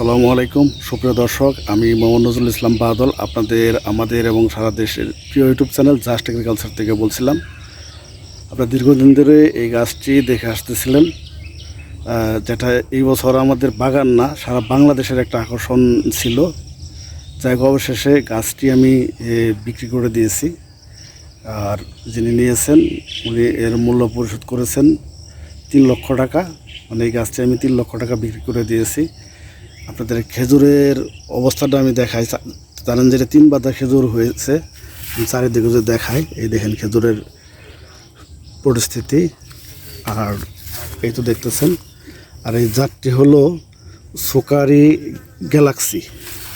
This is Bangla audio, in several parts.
আসসালামু আলাইকুম। সুপ্রিয় দর্শক, আমি মোহাম্মদ নজরুল ইসলাম বাদল, আপনাদের, আমাদের এবং সারা দেশের প্রিয় ইউটিউব চ্যানেল জাস্ট এগ্রিকালচার থেকে বলছিলাম। আপনারা দীর্ঘদিন ধরে এই গাছটি দেখে আসতেছিলেন যেটা এই বছর আমাদের বাগান না, সারা বাংলাদেশের একটা আকর্ষণ ছিল। যাই অবশেষে গাছটি আমি বিক্রি করে দিয়েছি। আর যিনি নিয়েছেন, উনি এর মূল্য পরিশোধ করেছেন তিন লক্ষ টাকা। মানে এই গাছটি আমি তিন লক্ষ টাকা বিক্রি করে দিয়েছি। আপনাদের খেজুরের অবস্থাটা আমি দেখাই। জানেন যেটা তিন বাদা খেজুর হয়েছে। চারিদিকে যদি দেখাই, এই দেখেন খেজুরের পরিস্থিতি। আর এই তো দেখতেছেন। আর এই জাতটি হলো সোকারি গ্যালাক্সি।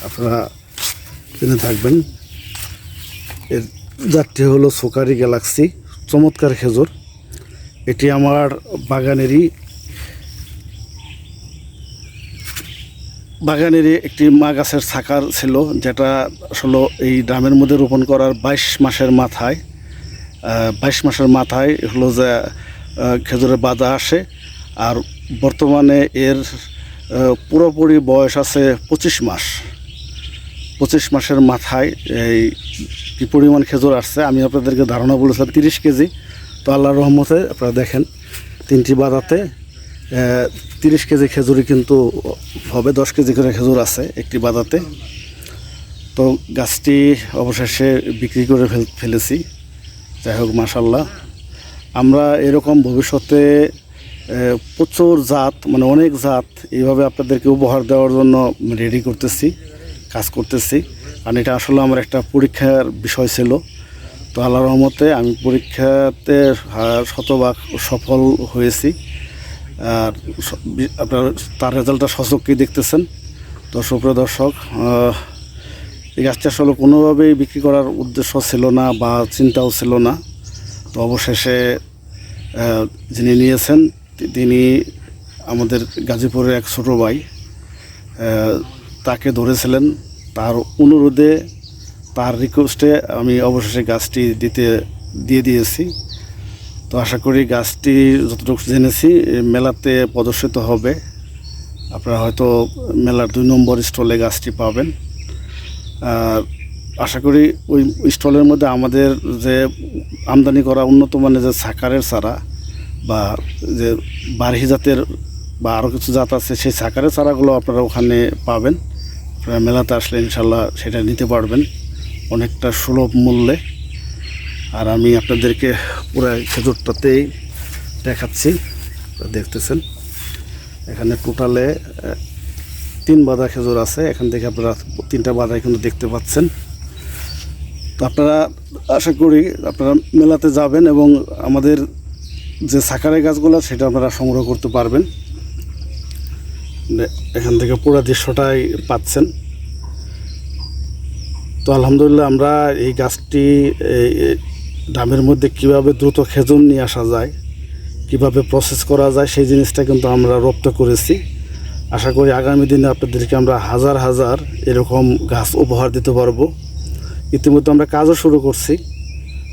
আপনারা জেনে থাকবেন। এর জাতটি হলো সোকারি গ্যালাক্সি। চমৎকার খেজুর। এটি আমার বাগানেরই বাগানেরই একটি মা গাছের ছাকার ছিল, যেটা আসলে এই ড্রামের মধ্যে রোপণ করার বাইশ মাসের মাথায় বাইশ মাসের মাথায় হলো যে খেজুরের বাধা আসে, আর বর্তমানে এর পুরোপুরি বয়স আছে পঁচিশ মাস। পঁচিশ মাসের মাথায় এই কী পরিমাণ খেজুর আসছে, আমি আপনাদেরকে ধারণা বলেছিলাম তিরিশ কেজি। তো আল্লাহর রহমতে আপনারা দেখেন তিনটি বাদাতে তিরিশ কেজি খেজুরই কিন্তু হবে, দশ কেজি করে খেজুর আছে একটি বাদাতে। তো গাছটি অবশেষে বিক্রি করে ফেলেছি। যাই হোক মাসাল্লাহ আমরা এরকম ভবিষ্যতে প্রচুর জাত মানে অনেক জাত এইভাবে আপনাদেরকে উপহার দেওয়ার জন্য রেডি করতেছি, কাজ করতেছি। কারণ এটা আসলে আমার একটা পরীক্ষার বিষয় ছিল। তো আল্লাহ রহমতে আমি পরীক্ষাতে শতভাগ সফল হয়েছি। আপনার তার রেজাল্টটা সচককেই দেখতেছেন। তো সুপ্রিয় দর্শক এই গাছটি আসলে কোনোভাবেই বিক্রি করার উদ্দেশ্য ছিল না বা চিন্তাও ছিল না। তো অবশেষে যিনি নিয়েছেন তিনি আমাদের গাজীপুরের এক ছোটো ভাই তাকে ধরেছিলেন। তার অনুরোধে, তার রিকোয়েস্টে আমি অবশেষে গাছটি দিতে, দিয়ে দিয়েছি। তো আশা করি গাছটি যতটুকু জেনেছি মেলাতে প্রদর্শিত হবে। আপনারা হয়তো মেলার দুই নম্বর স্টলে গাছটি পাবেন। আর আশা করি ওই স্টলের মধ্যে আমাদের যে আমদানি করা উন্নত মানের যে সাকারের চারা বা যে বারহি জাতের বা আরও কিছু জাত আছে, সেই সাকারের চারাগুলো আপনারা ওখানে পাবেন। আপনারা মেলাতে আসলে ইনশাল্লাহ সেটা নিতে পারবেন। অনেকটা সুলভ মূল্যে। আর আমি আপনাদেরকে পুরো খেজুরটাতেই দেখাচ্ছি। দেখতেছেন। এখানে টোটালে তিন বাদা খেজুর আছে। এখান থেকে আপনারা তিনটা বাদা কিন্তু দেখতে পাচ্ছেন। তো আপনারা আশা করি আপনারা মেলাতে যাবেন এবং আমাদের যে সাকারের গাছগুলো, সেটা আপনারা সংগ্রহ করতে পারবেন। এখান থেকে পুরো দৃশ্যটাই পাচ্ছেন। তো আলহামদুলিল্লাহ আমরা এই গাছটি ডামের মধ্যে কীভাবে দ্রুত খেজুর নিয়ে আসা যায়, কীভাবে প্রসেস করা যায়, সেই জিনিসটা কিন্তু আমরা রপ্ত করেছি। আশা করি আগামী দিনে আপনাদেরকে আমরা হাজার হাজার এরকম গাছ উপহার দিতে পারব। ইতিমধ্যে আমরা কাজও শুরু করছি।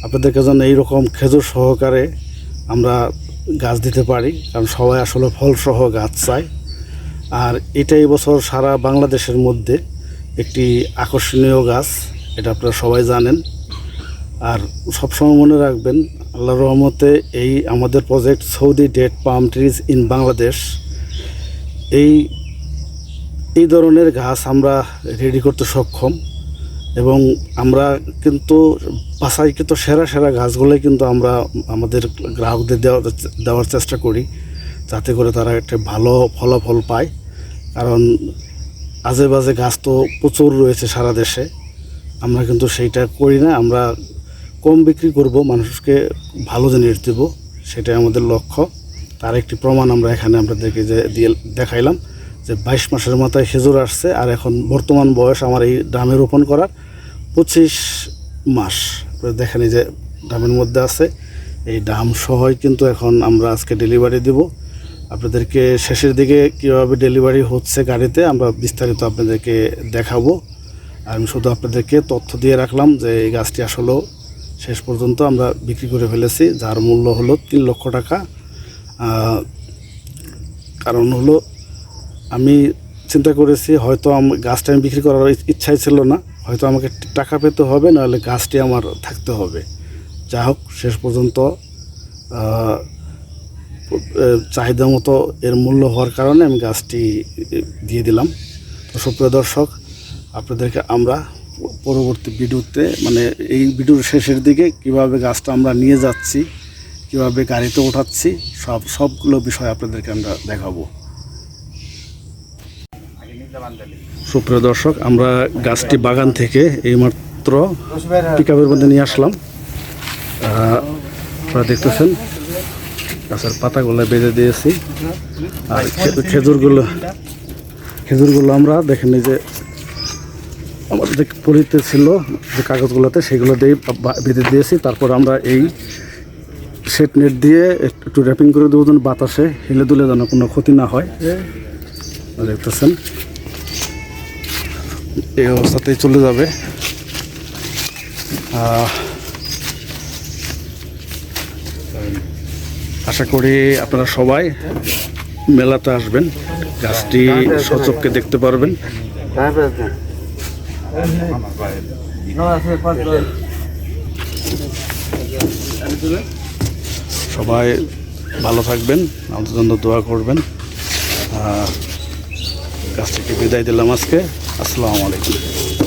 আপনাদেরকে যেন এইরকম খেজুর সহকারে আমরা গাছ দিতে পারি, কারণ সবাই আসলে ফলসহ গাছ চায়। আর এটা বছর সারা বাংলাদেশের মধ্যে একটি আকর্ষণীয় গাছ, এটা আপনারা সবাই জানেন। আর সবসময় মনে রাখবেন আল্লাহ রহমতে এই আমাদের project Saudi date palm trees in Bangladesh, এই এই ধরনের গাছ আমরা রেডি করতে সক্ষম এবং আমরা কিন্তু বাসাইকৃত সেরা সেরা গাছগুলোই কিন্তু আমরা আমাদের গ্রাহকদের দেওয়ার দেওয়ার চেষ্টা করি, যাতে করে তারা একটা ভালো ফলাফল পায়। কারণ আজে বাজে গাছ তো প্রচুর রয়েছে সারা দেশে, আমরা কিন্তু সেইটা করি না, আমরা কম বিক্রি করব, মানুষকে ভালো জিনিস দেব, সেটাই আমাদের লক্ষ্য। তার একটি প্রমাণ আমরা এখানে আপনাদেরকে যে দিয়ে দেখাইলাম, যে বাইশ মাসের মাথায় খেজুর আসছে, আর এখন বর্তমান বয়স আমার এই ড্রামে রোপণ করার পঁচিশ মাস। দেখেন যে ড্রামের মধ্যে আছে, এই ড্রাম সহই কিন্তু এখন আমরা আজকে ডেলিভারি দেব। আপনাদেরকে শেষের দিকে কীভাবে ডেলিভারি হচ্ছে গাড়িতে আমরা বিস্তারিত আপনাদেরকে দেখাবো। আমি শুধু আপনাদেরকে তথ্য দিয়ে রাখলাম যে এই গাছটি আসলেও শেষ পর্যন্ত আমরা বিক্রি করে ফেলেছি, যার মূল্য হলো তিন লক্ষ টাকা। কারণ হলো আমি চিন্তা করেছি, হয়তো আম- গাছটা আমি বিক্রি করার ইচ্ছাই ছিল না। হয়তো আমাকে টাকা পেতে হবে, নাহলে গাছটি আমার থাকতে হবে। যা হোক, শেষ পর্যন্ত চাহিদা মতো এর মূল্য হওয়ার কারণে আমি গাছটি দিয়ে দিলাম। তো সুপ্রিয় দর্শক, আপনাদেরকে আমরা পরবর্তী ভিডিওতে মানে এই ভিডিওর শেষের দিকে কীভাবে গাছটা আমরা নিয়ে যাচ্ছি, কীভাবে গাড়িতে ওঠাচ্ছি, সব, সবগুলো বিষয় আপনাদেরকে আমরা দেখাবো। সুপ্রিয় দর্শক, আমরা গাছটি বাগান থেকে এইমাত্র পিক আপের মধ্যে নিয়ে আসলাম। আপনারা দেখতেছেন, গাছের পাতাগুলো বেঁধে দিয়েছি। আর খেজুরগুলো খেজুরগুলো আমরা দেখেন যে আমাদের যে পলিতে ছিল, যে কাগজগুলোতে, সেগুলো দিয়ে বেঁধে দিয়েছি। তারপর আমরা এই সেট নেট দিয়ে একটু র্যাপিং করে দেবো যেন বাতাসে হেলে দুলে যেন কোনো ক্ষতি না হয়। দেখতেছেন, এই অবস্থাতেই চলে যাবে। আশা করি আপনারা সবাই মেলাতে আসবেন। গাছটি সচককে দেখতে পারবেন। সবাই ভালো থাকবেন আমাদের জন্য দোয়া করবেন। কাছ গাছটিকে বিদায় দিলাম আজকে। আসসালামু আলাইকুম।